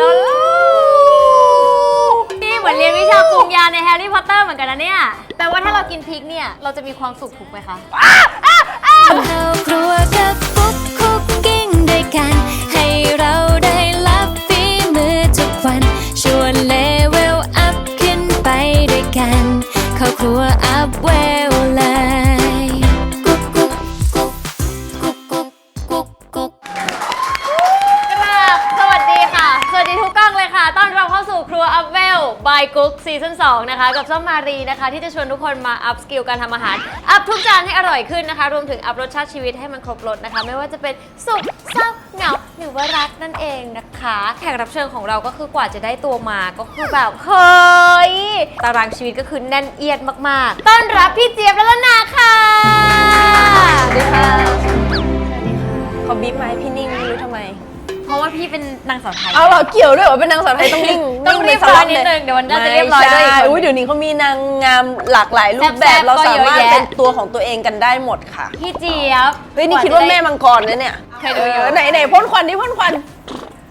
ลลนี่เหมือนเรียนวิชาปรุงยาในแฮร์รี่พอตเตอร์เหมือนกันนะเนี่ย แปลว่าถ้าเรากินพริกเนี่ย เราจะมีความสุขถูกไหมคะเข้าครัวกับฟุกคุ by Cook ซีซั่น2นะคะ กับส้มมารีนะคะ ที่จะชวนทุกคนมาอัพสกิลการทำอาหาร อัพทุกจานให้อร่อยขึ้นนะคะ รวมถึงอัพรสชาติชีวิตให้มันครบรสนะคะ ไม่ว่าจะเป็นสุขเศร้าเหงาหรือว่ารักนั่นเองนะคะ แขกรับเชิญของเราก็คือกว่าจะได้ตัวมาก็คือแบบเฮ้ยตารางชีวิตก็คือแน่นเอียดมากๆ ต้อนรับพี่เจี๊ยบและละนาค่ะสวัสดีค่ะเขาบีบมาให้พี่นิ่งไม่รู้ทำไม เพราะว่าพี่เป็นนางสาวไทย เอาเหรอเกี่ยวด้วยเหรอเป็นนางสาวไทยต้องนิ่งต้องนิ่เรียบป็ร้อยสนิดเลนึงเดี๋ยววันหน้าจะเรียบร้อยด้วยอีกไม่คนใช่อุ้ยเดี๋ยวนี้เขามีนางงามหลากหลายรูปแบแซ่บบๆเราก็สาเยอะมารถแยะ เป็นตัวของตัวเองกันได้หมดค่ะพี่เจี๊ยบ เฮ้ยนี่คิดว่าแม่มังกรนะเนี่ยเคยดูอยู่เไหนไหนพ่นควันดิพ่นควัน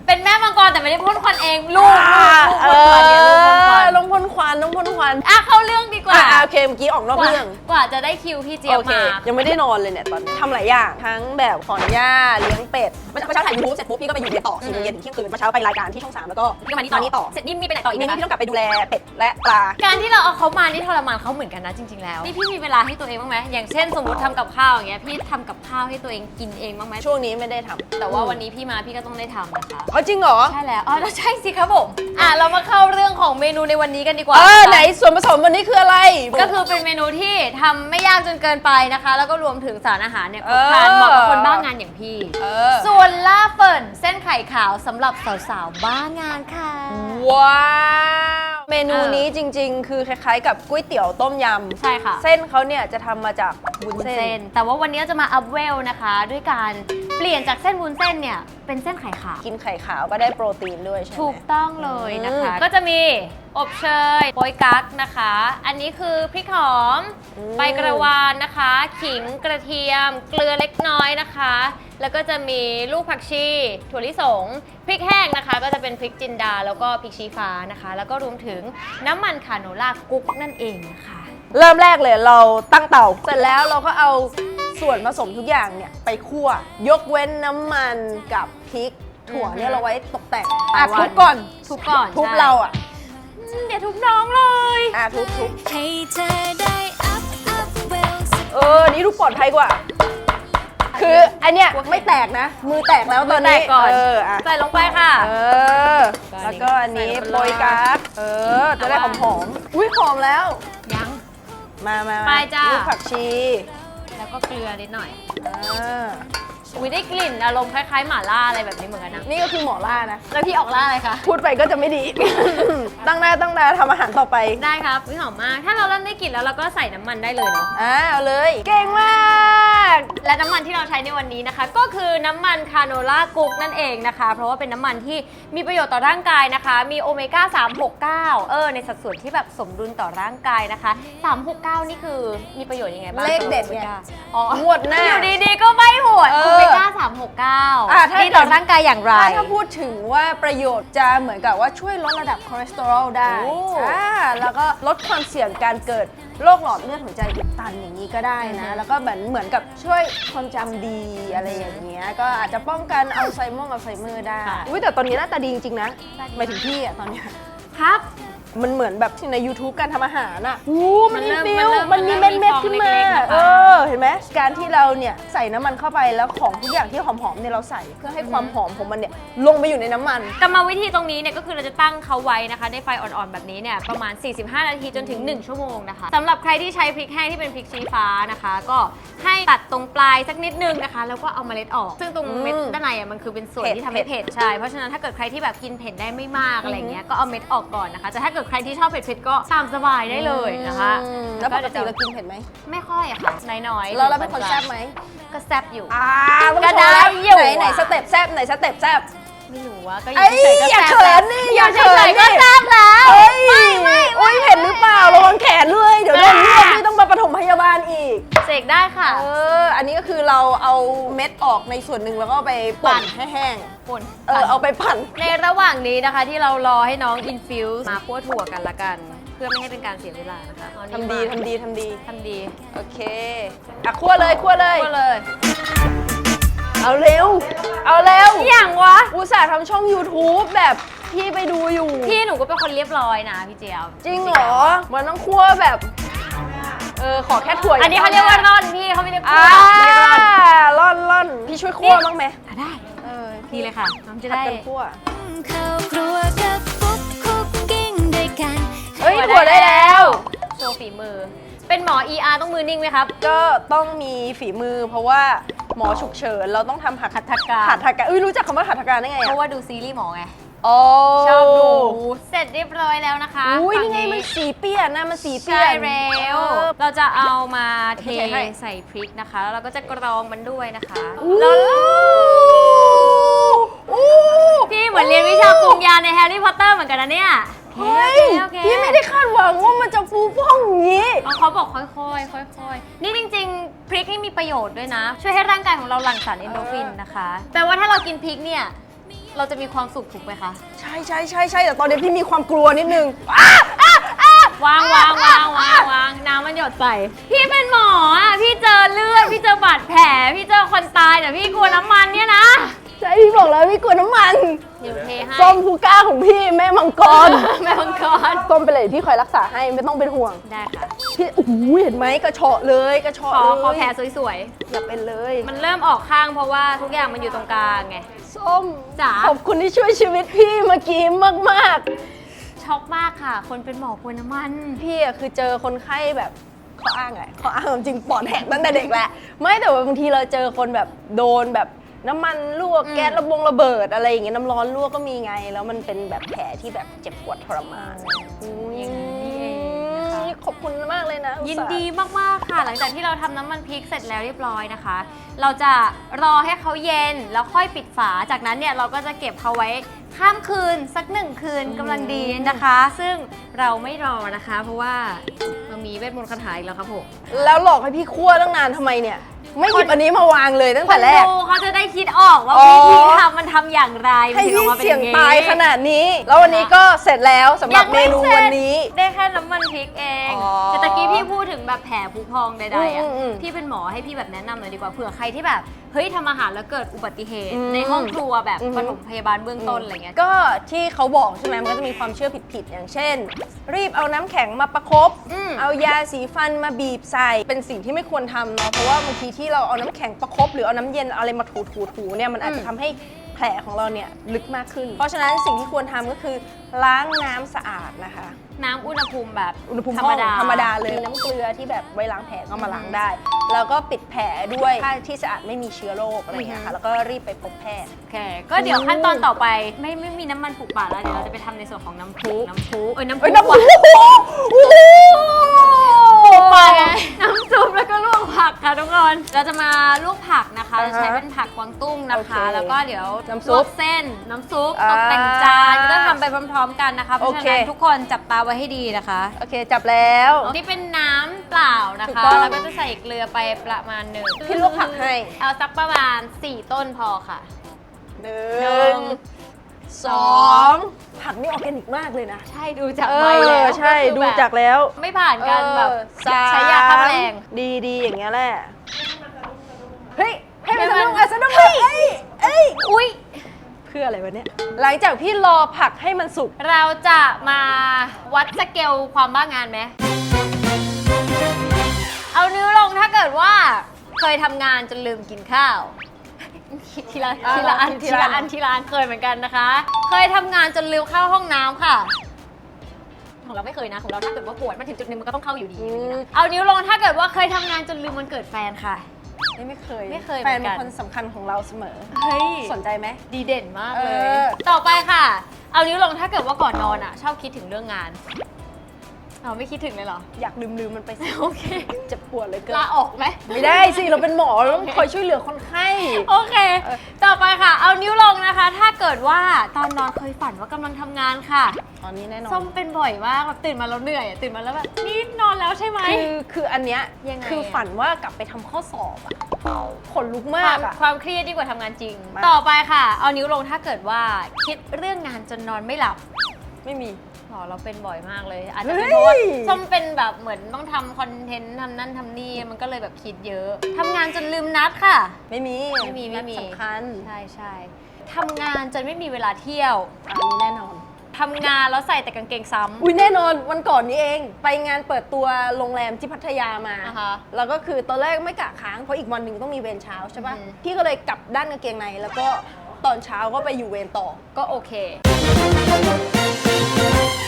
เป็นแม่มังกรแต่ไม่ได้พ่นควันเองลูกอ่าลูกเอพ่นควันเนี่ยลูกพ่นควันอลงพ่นควันลงพ่นควันอะเข้าเรื่องดีกว่าอะอะโอเคเมื่อกี้ออกนอกกว่าเรื่อง กว่าจะได้คิวพี่เจี๊ยบโอเค มายังไม่ได้นอนเลยเนี่ยตอนนี้ทำหลายอย่าง ทั้งแบบขอนหญ้าเลี้ยงเป็ดเมื่อเช้าถ่ายยูทูบเสร็จปุ๊บพี่ก็ไปอยู่เรียนต่อสี่โมงเย็นถึงเที่ยงคืนเมื่อเช้าไปรายการที่ช่องสามแล้วก็พี่ก็มานี่ตอนนี้ต่อเสร็จนี่มีไปไหนต่ออีกนี่ไหมพี่คะต้องกลับไปดูแลเป็ดและปลา การที่เราเอาเขามานี่ทรมานเขาเหมือนกันนะจริง ๆ แล้วนี่พี่มีเวลาให้ตัวเองบ้างไหมอย่างเช่น สมมติทำกับข้าวอย่างเงี้ยพี่ทำกับข้าวให้ตัวเองกินเองบ้างไหมช่วงนี้ไม่ได้ทำแต่ว่าวันนี้พี่มาพี่ก็ต้องได้ทำนะคะอ๋อจริงเหรอ ใช่แล้วอ๋อแล้วใช่สิครับผม อะเรามาเข้าเรื่องของเมนูในวันนี้กันดีกว่าเออนะคะไหนส่วนผสมวันนี้คืออะไร ก็คือเป็นเมนูที่ทำไม่ยากจนเกินไปนะคะ แล้วก็รวมถึงสารอาหารเนี่ยคเอรบอครันเหมาะกับคนบ้างานอย่างพี่ เออ ส่วนล่าเฟิร์นเส้นไข่ขาวสำหรับสาวๆ บ้างานค่ะ ว้าว เมนูเออนี้จริงๆ คือคล้ายๆ กับก๋วยเตี๋ยวต้มยใช่ค่ะำเส้นเขาเนี่ยจะทำมาจากวุ้นวุ้นเส้เส้น น แต่ว่าวันนี้จะมาอัพเวลนะคะ ด้วยการเปลี่ยนจากเส้นวุ้นเส้นเนี่ย เป็นเส้นไข่ขาว กินไข่ขาวก็ได้โปรตีนด้วยใช่ไหม ถูกต้องเลยนะคะ อืมก็จะมีอบเชยโปยกั๊กนะคะ อันนี้คือพริกหอมอืม ใบกระวานนะคะ ขิงกระเทียม เกลือเล็กน้อยนะคะ แล้วก็จะมีลูกผักชี ถั่วลิสงพริกแห้งนะคะ ก็จะเป็นพริกจินดาแล้วก็พริกชี้ฟ้านะคะ แล้วก็รวมถึงน้ำมันคาโนล่ากุ๊กนั่นเองนะคะ เริ่มแรกเลยเราตั้งเตาเสร็จแล้วเราก็เอา ส่วนผสมทุกอย่างเนี่ยไปคั่วยกเว้นน้ำมันกับพริกถั่วเนี่ยอือฮึเราไว้ตกแต่งอะวันทุบก่อนทุบก่อนทุบใช่ เราอะอืมเดี๋ยวทุบน้องเลย อะทุบทุบให้เธอได้อัพอัพเวลสักเออนี่ทุบปลอดภัยกว่า คืออันเนี้ยไม่แตกนะ มือแตกแล้วตอนนี้มือแตกก่อน เอออะใส่ลงไปค่ะ เออ แล้วก็อันนี้ใส่ลงไปโปรยกั๊กเออจะได้หอมหอมๆอุ้ยหอมแล้ว ยัง มามาไปจ้ะลูกผักชี แล้วก็เกลือนิดหน่อยอ่า อุ้ยได้กลิ่นอารมณ์คล้ายๆหม่าล่าอะไรแบบนี้เหมือนกันนะ นี่ก็คือหมอล่านะ แล้วพี่ออกล่าอะไรคะ พูดไปก็จะไม่ดี ตั้งหน้าตั้งตาทำอาหารต่อไปได้ครับอุ้ยหอมมาก ถ้าเราเริ่มได้กลิ่นแล้วเราก็ใส่น้ำมันได้เลยเนาะ อ่าเอาเลย เก่งมากและน้ำมันที่เราใช้ในวันนี้นะคะ ก็คือน้ำมันคาโนล่ากุ๊กนั่นเองนะคะ เพราะว่าเป็นน้ำมันที่มีประโยชน์ต่อร่างกายนะคะ มีโอเมก้า 369 เออ ในสัดส่วนที่แบบสมดุลต่อร่างกายนะคะ 369 นี่คือมีประโยชน์ยังไงบ้างเลขเด็ดไงอ๋องวดหน้าอยู่ดีๆก็ไม่หวดเออโอเมก้า369อะถ้านี่ต่อร่างกายอย่างไรถ้าถ้าพูดถึงว่าประโยชน์จะเหมือนกับว่าช่วยลดระดับคอเลสเตอรอลได้โอ้ อ่าแล้วก็ลดความเสี่ยงการเกิดโรคหลอดเลือดหัวใจอุดตันอย่างนี้ก็ได้นะ แล้วก็เหมือนเหมือนกับช่วยความจำดีอะไรอย่างเงี้ย ก็อาจจะป้องกันอัลไซเมอร์อัลไซเมอร์ได้อุ้ยแต่ตอนนี้หน้าตาดีจริงๆนะหมายถึงพี่อะตอนเนี้ย ครับมันเหมือนแบบที่ใน YouTube การทำอาหารอะอู้มันมีมันฟิเริ่ลมมันเริ่มันมมีเม็ดมีเม็ดฟองขึ้นมาเล็กๆนะคะเออ เห็นไหมการที่เราเนี่ยใส่น้ำมันเข้าไปแล้วของทุกอย่างที่หอมๆเนี่ยเราใส่เพื่อให้ความหอมของมันเนี่ยลงไปอยู่ในน้ำมัน กรรมวิธีตรงนี้เนี่ยก็คือเราจะตั้งเขาไว้นะคะในไฟอ่อนๆแบบนี้เนี่ยประมาณ 45 นาทีจนถึง 1 ชั่วโมงนะคะสำหรับใครที่ใช้พริกแห้งที่เป็นพริกชี้ฟ้านะคะ ก็ให้ตัดตรงปลายสักนิดนึงนะคะ แล้วก็เอาเมล็ดออก ซึ่งตรงเม็ดอืมด้านในอะมันคือเป็นส่วนเผ็ดที่ทำให้เผ็ดใช่เพราะฉะนั้นถ้าเกิดใครที่แบบกินเผ็ดได้ไม่มากอะไรเงี้ยก็เอาเม็ดออกก่อนนะคะ แต่ถ้าเกิดใครที่ชอบเผ็ดๆก็ตามสบายได้เลยนะคะ อืมแล้วปกติเรากินเผ็ดไหมไม่ค่อยอะค่ะ น้อยๆเราเราเป็นคนแซ่บไหมก็แซ่บอยู่ อ่าต้องก็โชว์ได้แล้วอยู่ไหนไหนอะ สเต็ปแซ่บไหนสเต็ปแซ่บ ไม่รู้ว่าก็อเอ้ยู่ยเฉยๆก็อย่าแซ่บเขินนี่ออย่ายู่เขิเฉนยๆก็นี่แซ่บแล้ว เอ้ยไม่ไม่ โอ้ยเห็นหรือเปล่าระวังแขนเลย เดี๋ยวโดนอ่าเลือดนี่ต้องมาปฐมพยาบาลานอีก เสกได้ค่ะ เออ อันนี้ก็คือเราเอาเม็ดออกในส่วนหนึ่งแล้วก็ไปปั่นให้แห้ง ปุ่นเออ เอาไปปั่น ในระหว่างนี้นะคะที่เรารอให้น้องอินฟิวส์มาคั่วถั่วกันละกัน เพื่อไม่ให้เป็นการเสียเวลานะคะเอาทำดีนี่มาทำดี ทำดี ทำดี โอเค อะคั่วเลยคั่วเลยก็เลย เอาเร็ว เอาเร็ว อย่างวะ อุตส่าห์ทำช่อง YouTube แบบพี่ไปดูอยู่ พี่หนูก็เป็นคนเรียบร้อยนะพี่เจียวจริงเหรอ มันต้องคั่วแบบ เออ ขอแค่ถั่วอันนี้เขาเรียกว่าร่อนพี่เขาไม่เรียกอ่าคั่วเรียกร่อนร่อนร่อนพี่ช่วยคั่วบ้างไหมอะได้เออพี่เลยค่ะน้องจะผัดได้กันคั่วเข้าครัวกับฟุกคุกกิ้งด้วยกันเฮ้ยถั่วได้แล้ว โชว์ฝีมือ เป็นหมอ ER ต้องมือนิ่งไหมครับ ก็ต้องมีฝีมือเพราะว่า หมอฉุกเฉิน เราต้องทำหัตหัตถการหัตถการอุ้ยรู้จักคำว่าหัตถการได้ไงเพอะราะว่าดูซีรีส์หมอไงอ๋อชอบดู เสร็จเรียบร้อยแล้วนะคะอุ้ยฝั่นี่ไงนี้มันสีเปลี่ยนนะมันสีเปลี่ใช่ยนแล้วเออ เราจะเอามาเทใส่ให้ใส่พริกนะคะ แล้วเราก็จะกรองมันด้วยนะคะอู้แล้วอู้พี่เหมือนเรียนวิชาปรุงยาในแฮร์รี่พอตเตอร์เหมือนกันนะเนี่ย เฮ้ยโอเคโอเค พี่ไม่ได้คาดหวังว่ามันจะฟูฟ่องอย่างนี้เอาเขาบอกค่อยๆ ค่อยๆ นี่จริงๆ พริกนี่มีประโยชน์ด้วยนะ ช่วยให้ร่างกายของเราหลั่งสารเอนโดรฟินนะคะ แปลว่าถ้าเรากินพริกเนี่ย เราจะมีความสุขถูกไหมคะ ใช่ใช่ใช่ใช่แต่ตอนนี้พี่มีความกลัวนิดนึงวางวางวางวางวางน้ำมันหยดใส่ พี่เป็นหมออะ พี่เจอเลือด พี่เจอบาดแผล พี่เจอคนตายแต่พี่กลัวน้ำมันเนี่ยนะใช่ พี่บอกแล้วพี่กลัวน้ำมัน เดี๋ยวเทให้ส้มผู้กล้าของพี่แม่มังกร แม่มังกร ส้มไปเลยพี่คอยรักษาให้ไม่ต้องเป็นห่วงได้ค่ะ พี่โอ้โหเห็นไหมกระเฉาะเลยกระขเฉาะอเลยขอแผลสวยอย่าเป็นเลย ๆ มันเริ่มออกข้างเพราะว่าทุกอย่างมันอยู่ตรงกลางไง ส้มจ๋า ขอบคุณที่ช่วยชีวิตพี่เมื่อกี้มากช็อกมากค่ะ คนเป็นหมอกลัวน้ำมัน ๆ พี่อะคือเจอคนไข้แบบเขาอ้างไงเขาอ้างจริงปอดแหกตั้งแต่เด็กแหละ ไม่แต่ว่าบางทีเราเจอคนแบบโดนแบบ น้ำมันลวกอืมแก๊สระบงระเบิดอะไรอย่างเงี้ยน้ำร้อนลวกก็มีไง แล้วมันเป็นแบบแผลที่แบบเจ็บปวดทรมานอย่างนี้นี่เองนะคะ ขอบคุณมากเลยนะยินอุตส่าห์ดีมาก ๆ ค่ะ หลังจากที่เราทำน้ำมันพริกเสร็จแล้วเรียบร้อยนะคะ เราจะรอให้เขาเย็นแล้วค่อยปิดฝา จากนั้นเนี่ยเราก็จะเก็บเขาไว้ข้ามคืนสักหนึ่งคืนกำลังดีนะคะ ซึ่งเราไม่รอนะคะ เพราะว่าเรามีเวทมนต์คาถาอีกแล้วครับผม แล้วหลอกให้พี่คั่วตั้งนานทำไมเนี่ย ไม่หยิบอันนี้มาวางเลยตั้งคแต่นแรก ดูเขาจะได้คิดออกว่าวิธี ทำมันทำอย่างไรมันให้ถึงอพี่อกมาเป็นเสี่ยงอตายขนาดนี้ แล้ววันนี้ก็เสร็จแล้วสำหรับเมนูวันนี้ ได้แค่น้ำมันพริกเองอ๋อแต่ตะกี้พี่พูดถึงแบบแผลผุพองใดๆอะอืมอืมพี่เป็นหมอให้พี่แบบแนะนำหน่อยดีกว่าเผื่อใครที่แบบเฮ้ยทำอาหารแล้วเกิดอุบัติเหตุ อืมในห้องครัวแบบอืม ปฐมพยาบาลเบื้องต้นอะไรเงี้ย ก็ที่เขาบอกใช่ไหมมันก็จะมีความเชื่อผิดๆ อย่างเช่น รีบเอาน้ำแข็งมาประคบ อืม เอายาสีฟันมาบีบใส่ เป็นสิ่งที่ไม่ควรทำเนาะเพราะว่าบางทีที่เราเอาน้ำแข็งประคบ หรือเอาน้ำเย็นอะไรมาถูๆๆเนี่ยมันอาจจะทำให้ แผลของเราเนี่ยลึกมากขึ้น เพราะฉะนั้นสิ่งที่ควรทำก็คือล้างน้ำสะอาดนะคะ น้ำอุณหภูมิแบบอุณหภูมิธรรมดาห้องธรรมดาเลยน้ำเกลือที่แบบไว้ล้างแผลก็มาล้างได้ แล้วก็ปิดแผลด้วยผ้าที่สะอาดไม่มีเชื้อโรคอะไรอย่างเงี้ยค่ะ แล้วก็รีบไปพบแพทย์ โอเค ก็เดี๋ยวขั้นตอนต่อไปไม่ไม่มีน้ำมันปลูกป่าแล้ว เดี๋ยวเราจะไปทำในส่วนของน้ำพุน้ำพุเอ้ยน้ำพุเอ้ยน้ำว่ะโอ้โหปลูกป่าไงน้ำซุปแล้วก็ลวกผักค่ะทุกคน เราจะมาลวกผักนะคะอ่าจะฮะใช้เป็นผักกวางตุ้งนะคะ โอเคแล้วก็เดี๋ยวน้ำซุปลวกเส้น น้ำซุปอ่าตกแต่งจานก็ต้องทำไปพร้อม ๆ กันนะคะ เพราะโอฉะเค นั้นทุกคนจับตาไว้ให้ดีนะคะ โอเคจับแล้ว นี่เป็นน้ำเปล่านะถูกคะ ต้องแล้วก็จะใส่เกลือไปประมาณหนึ่งพี่ลวกผักให้ เอาสักประมาณ 4 ต้นพอค่ะหหนึ่นึ่งง สองผักนี่ออร์แกนิกมากเลยนะ ใช่ดูจากเอใบอแล้วใช่คือดูแบบจากแล้วไม่ผ่านการแบบเออสมใช้ยาฆ่าแมลง ดีดีอย่างเงี้ยแหละ เฮ้ย ให้มันให้สมันนุกอะสนุกเฮ้ยเอ้ยเอ้ย อุ้ยเพื่ออะไรวะเนี่ย หลังจากพี่รอผักให้มันสุก เราจะมาวัดสเกลความบ้างานไหมเอานิ้วลงถ้าเกิดว่า เคยทำงานจนลืมกินข้าว ทีละอ่าทีละอันทีทีละละอัอัน นทีละอันเคยเหมือนกันนะคะ เคยทำงานจนลืมเข้าห้องน้ำค่ะ ของเราไม่เคยนะของเราถ้าเกิดว่าปวดมาถึงจุดหนึงมันก็ต้องเข้าอยู่ดีอืมเอานิ้วลงถ้าเกิดว่าเคยทำงานจนลืมวันเกิดแฟนค่ะ นี่ไม่เคยไม่เคยแฟนเหมืเป็อนนกันคนสำคัญของเราเสมอ เฮ้ย สนใจไหม ดีเด่นมากเลเอย อ ต่อไปค่ะ เอานิ้วลงถ้าเกิดว่าก่อนนอนอะ ชอบคิดถึงเรื่องงาน ออ๋อไม่คิดถึงเลยเหรอ อยากลืมลืมๆมันไปสิโอเค เจ็บปวดเลยเกินลาออกไหม ไม่ได้สิเราเป็นหมอเราต้องคอยช่วยเหลือคนไข้ โอเค เออ ต่อไปค่ะ เอานิ้วลงนะคะ ถ้าเกิดว่าตอนนอนเคยฝันว่ากำลังทำงานค่ะ ตอนนี้แน่นอส้นมเป็นบ่อยมากแบบตื่นมาแล้วเหนื่อยอะตื่นมาแล้วแบบนี่นอนแล้วใช่ไหม คือคืออันเนี้ยยังไงคืออะฝันว่ากลับไปทำข้อสอบอะขนลุกคมาวากมอะ ความเครียดดีกว่าทำงานจริง มาต่อไปค่ะ เอานิ้วลงถ้าเกิดว่าคิดเรื่องงานจนนอนไม่หลับ ไม่มีหร อเราเป็นบ่อยมากเลย อาจจะเฮ้เป็นยเพราะว่าส้มเป็นแบบเหมือนต้องทำคอนเทนต์ทำนั่นทำนี่มันก็เลยแบบคิดเยอะทำงานจนลืมนัดค่ะ ไม่มีไม่มีไม่มีนัดสำคัญใช่ใช่ทำงานจนไม่มีเวลาเที่ยวอันนี้แน่นอนทำงานแล้วใส่แต่กางเกงซ้ำอุ้ยแน่นอนวันก่อนนี้เอง ไปงานเปิดตัวโรงแรมที่พัทยามาอ่าฮะแล้วก็คือตอนแรกไม่กะค้างเพราะอีกวันหนึ่งต้องมีเวรเช้าใช่ปะอืมพี่ก็เลยกลับด้านกางเกงในแล้วก็ตอนเช้าก็ไปอยู่เวรต่อก็โอเค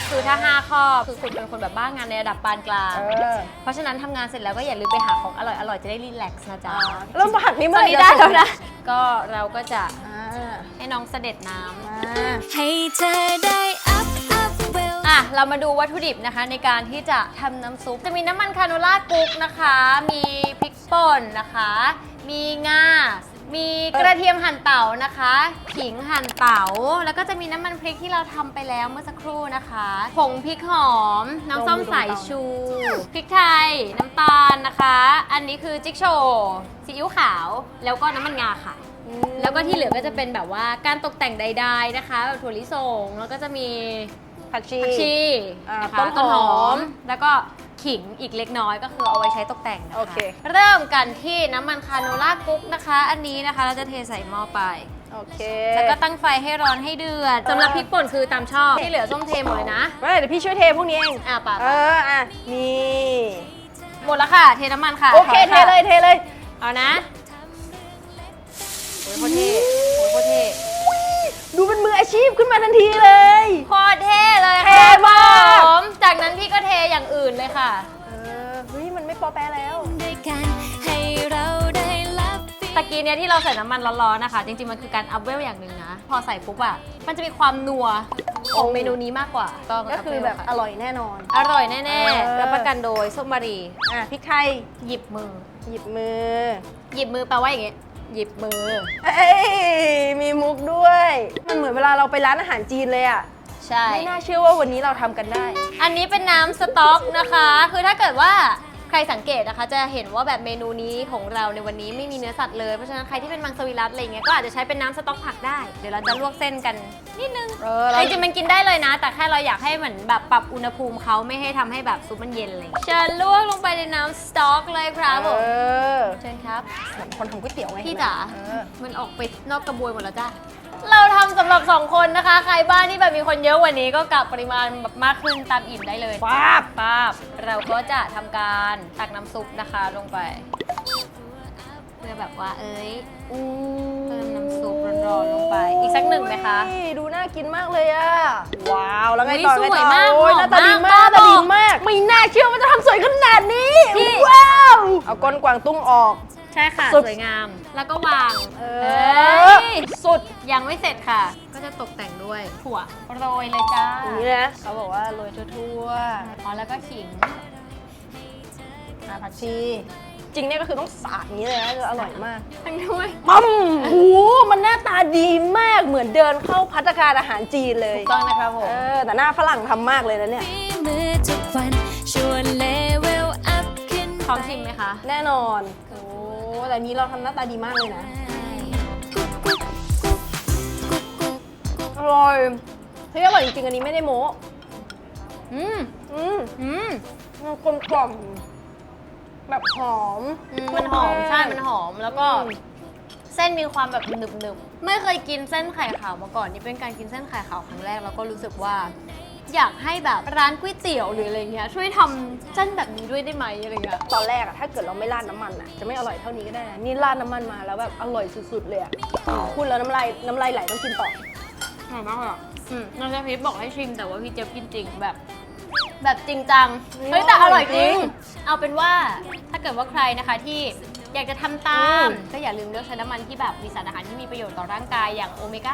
คือถ้า 5 ข้อคือคุณเป็นคนแบบบ้างานในระดับปานกลาง เออ เพราะฉะนั้นทำงานเสร็จแล้วก็อย่าลืมไปหาของอร่อยอร่อยๆจะได้รีแลกซ์นะจ๊ะเริ่มผักนี้ตเมื่ออนไหร่นี้ได้แล้วนะ ก็เราก็จะอ่าให้น้องเสด็จน้ำ มาให้เธอได้อัพอัพเวล อะ เรามาดูวัตถุดิบนะคะในการที่จะทำน้ำซุป จะมีน้ำมันคาโนล่ากุ๊กนะคะ มีพริกป่นนะคะ มีงามีกระ เทียมหั่นเต๋านะคะขิงหั่นเต๋าแล้วก็จะมีน้ำมันพริกที่เราทำไปแล้วเมื่อสักครู่นะคะผงพริกหอม น้ำส้มสายชูพริกไทย น้ำตาลนะคะ อันนี้คือจิ๊กโชว์ซีอิ๊วขาว แล้วก็น้ำมันงาค่ะ แล้วก็ที่เหลือก็จะเป็นแบบว่าการตกแต่งใด ๆนะคะแบบถั่วลิสงแล้วก็จะมีผักชีผักชีอ่านะคะต้นหอมแล้วก็ ขิงอีกเล็กน้อยก็คือเอาไว้ใช้ตกแต่งนะคะโอเค เริ่มกันที่น้ำมันคาโนล่ากุ๊กนะคะ อันนี้นะคะเราจะเทใส่หม้อไป โอเคแล้วก็ตั้งไฟให้ร้อนให้เดือดสำหรับพริกป่นคือตามชอบที่เหลือส้มเทหมดเลยนะไม่เดี๋ยวพี่ช่วยเทพวกนี้เอง อะป่ะเออ อะ นี่ หมดแล้วค่ะ เทน้ำมันค่ะโอเคถเทยะเลย เทเลย เอานะโอ้ยโคตรเท่โอ้ยโคตรเท่ ดูเป็นมืออาชีพขึ้นมาทันทีเลย โคตรเท่เลยเท่ค่ะมาก ผมจากนั้นพี่ก็เทอย่างอื่นเลยค่ะ เออเฮ้ยมันไม่ปอแปะแล้ว ด้วยกันให้เราได้รับฟีตะกี้เนี้ยที่เราใส่น้ำมันร้อนๆนะคะ จริงๆ มันคือการอัพเวลอย่างหนึ่งนะ พอใส่ปุ๊บอะมันจะมีความนัวของเมนูนี้มากกว่าก็คือแบบอร่อยแน่นอน อร่อยแน่เออๆรับประกันโดยส้มมารีอะพริกไทยหยิบมือ หยิบมือ หยิบมือแปลว่าอย่างงี้ หยิบมือ เอ้ยมีมุกด้วย มันเหมือนเวลาเราไปร้านอาหารจีนเลยอะใช่ ไม่น่าเชื่อว่าวันนี้เราทำกันได้ อันนี้เป็นน้ำสต๊อกนะคะ คือถ้าเกิดว่า ใครสังเกตนะคะ จะเห็นว่าแบบเมนูนี้ของเราในวันนี้ไม่มีเนื้อสัตว์เลย เพราะฉะนั้นใครที่เป็นมังสวิรัตอะไรอย่างเงี้ยก็อาจจะใช้เป็นน้ำสต๊อกผักได้ เดี๋ยวเราจะลวกเส้นกันนิดนึงเออเรา จริงๆมันกินได้เลยนะ แต่แค่เราอยากให้เหมือนแบบปรับอุณหภูมิเขาไม่ให้ทำให้แบบซุปมันเย็นเลยเชิญลวกลงไปในน้ำสต๊อกเลยครับผมเออเชิญครับ เหมือนคนทำก๋วยเตี๋ยวไงพี่เห็นไหมจ๋าเออมันออกไปนอกกระบวยหมดแล้วจ้ะ เราทำสำหรับ 2 คนนะคะ ใครบ้านที่แบบมีคนเยอะกว่านี้ก็กลับปริมาณแบบมากขึ้นตามอิ่มได้เลยป๊าบป้าบเราก็จะทำการตักน้ำซุปนะคะลงไป เพื่อแบบว่าเอ้ยอืมเติมน้ำซุปร้อนๆลงไป อีกสักหนึ่งไหมคะ อุ้ยดูน่ากินมากเลยอะว้าวแล้วไงอุ๊ยต่อสวยไงต่อมากโอ้ยหหอมน้าตาดีมากมากหน้าตาดีบอกมาก ไม่น่าเชื่อว่าจะทำสวยขนาดนี้พี่ ว้าว เอาก้นกวางตุ้งออก ใช่ค่ะ สุด สวยงาม แล้วก็วาง เอเอ้อยสุด ยังไม่เสร็จค่ะ ก็จะตกแต่งด้วยถั่วโรยเลยจ้าอย่างนี้นะเขาบอกว่าโรยทั่วอ๋อแล้วก็ขิง ๆอะผักชี จริงเนี่ยก็คือต้องสาดอย่างนี้เลยนะจะอร่อยมาก ทั้งด้วย ปั๊มโอ้โหมันหน้าตาดีมาก เหมือนเดินเข้าพัตตาคารอาหารจีนเลยถูกต้องนะครับผมเออแต่หน้าฝรั่งทำมากเลยนะเนี่ย ฝีมือทุกวันชวนเลเวลอัพขึ้นพร้อมชิมไหมคะ แน่นอนโอ้ แต่อันนี้เราทำหน้าตาดีมากเลยนะกุ๊กกุ๊กกุ๊กกุ๊กกุ๊กอร่อยเฮ้ยอร่อยจริงๆอันนี้ไม่ได้โม้อืมอืมอืมมันกลมกล่อมแบบหอมอืมมันหอม ใช่ มันหอม แล้วก็อืมเส้นมีความแบบหนึบหนึบๆ ไม่เคยกินเส้นไข่ขาวมาก่อน นี่เป็นการกินเส้นไข่ขาวครั้งแรก แล้วก็รู้สึกว่า อยากให้แบบร้านก๋วยเตี๋ยวหรืออะไรเงี้ยช่วยทำเส้นแบบนี้ด้วยได้ไหมอะไรเงี้ยตอนแรกอะถ้าเกิดเราไม่ราดน้ำมันอะจะไม่อร่อยเท่านี้ก็ได้นะนี่ราดน้ำมันมาแล้วแบบอร่อยสุดๆเลยอะพูดแล้วน้ำลายน้ำลายไหลต้องกินต่อ อร่อยมากเลยอะอืมน้องเชฟพีชบอกให้ชิมแต่ว่าพี่เจี๊ยบกินจริงแบบ แบบจริงจังเฮ้ยแต่อร่อยจริง เอาเป็นว่าถ้าเกิดว่าใครนะคะที่ อยากจะทำตาม ก็อย่าลืมเลือกใช้น้ำมันที่แบบมีสารอาหารที่มีประโยชน์ต่อร่างกายอย่างโอเมก้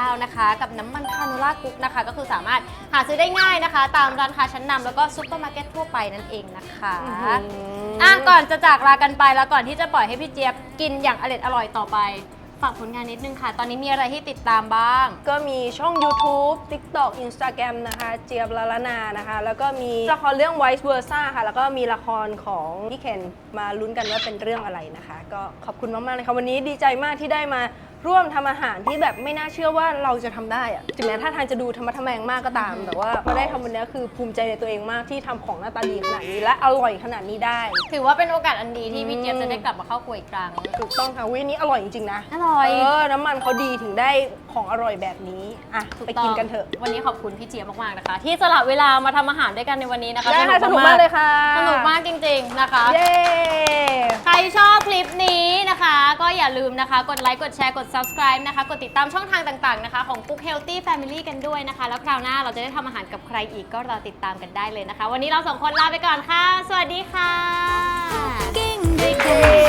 า 369 นะคะ กับน้ำมันคาโนล่ากุ๊กนะคะ ก็คือสามารถหาซื้อได้ง่ายนะคะ ตามร้านค้าชั้นนำแล้วก็ซุปเปอร์มาร์เก็ตทั่วไปนั่นเองนะคะอะก่อนจะจากลากันไปแล้วก่อนที่จะปล่อยให้พี่เจี๊ยบกินอย่างอร่อยอร่อยต่อไป ฝากผลงานนิดนึงค่ะ ตอนนี้มีอะไรที่ติดตามบ้าง ก็มีช่อง YouTube TikTok Instagram นะคะ เจียบลาลานานะคะ แล้วก็มีละครเรื่อง Vice Versa ค่ะ แล้วก็มีละครของพี่เคนมาลุ้นกันว่าเป็นเรื่องอะไรนะคะ ก็ขอบคุณมากๆเลยค่ะวันนี้ดีใจมากที่ได้มา ร่วมทำอาหารที่แบบไม่น่าเชื่อว่าเราจะทำได้อะถึงแม้ท่าทางจะดูธรรมะทะแมงมากก็ตาม แต่ว่าพอได้ทำวันนี้คือภูมิใจในตัวเองมากที่ทำของหน้าตาดีขนาดนี้และอร่อยขนาดนี้ได้ ถือว่าเป็นโอกาสอันดีที่พี่เจี๊ยบจะได้กลับมาเข้าครัวอีกครั้ง ถูกต้องค่ะวินี้อร่อยจริงๆนะอร่อย เออน้ำมันเขาดีถึงได้ของอร่อยแบบนี้อะไปกินกันเถอะ วันนี้ขอบคุณพี่เจี๊ยบมากๆนะคะ ที่สละเวลามาทำอาหารด้วยกันในวันนี้นะคะได้ค่ะสนุกมากเลยค่ะสนุกมากจริง ๆนะคะ เย้ ใครชอบคลิปนี้ คะ ก็อย่าลืมนะคะ กดไลค์ กดแชร์ กด subscribe นะคะ กดติดตามช่องทางต่างๆนะคะ ของปุ๊ก Healthy Family กันด้วยนะคะ แล้วคราวหน้าเราจะได้ทำอาหารกับใครอีกก็รอติดตามกันได้เลยนะคะ วันนี้เราสองคนลาไปก่อนค่ะ สวัสดีค่ะ กิ้งด้วยกัน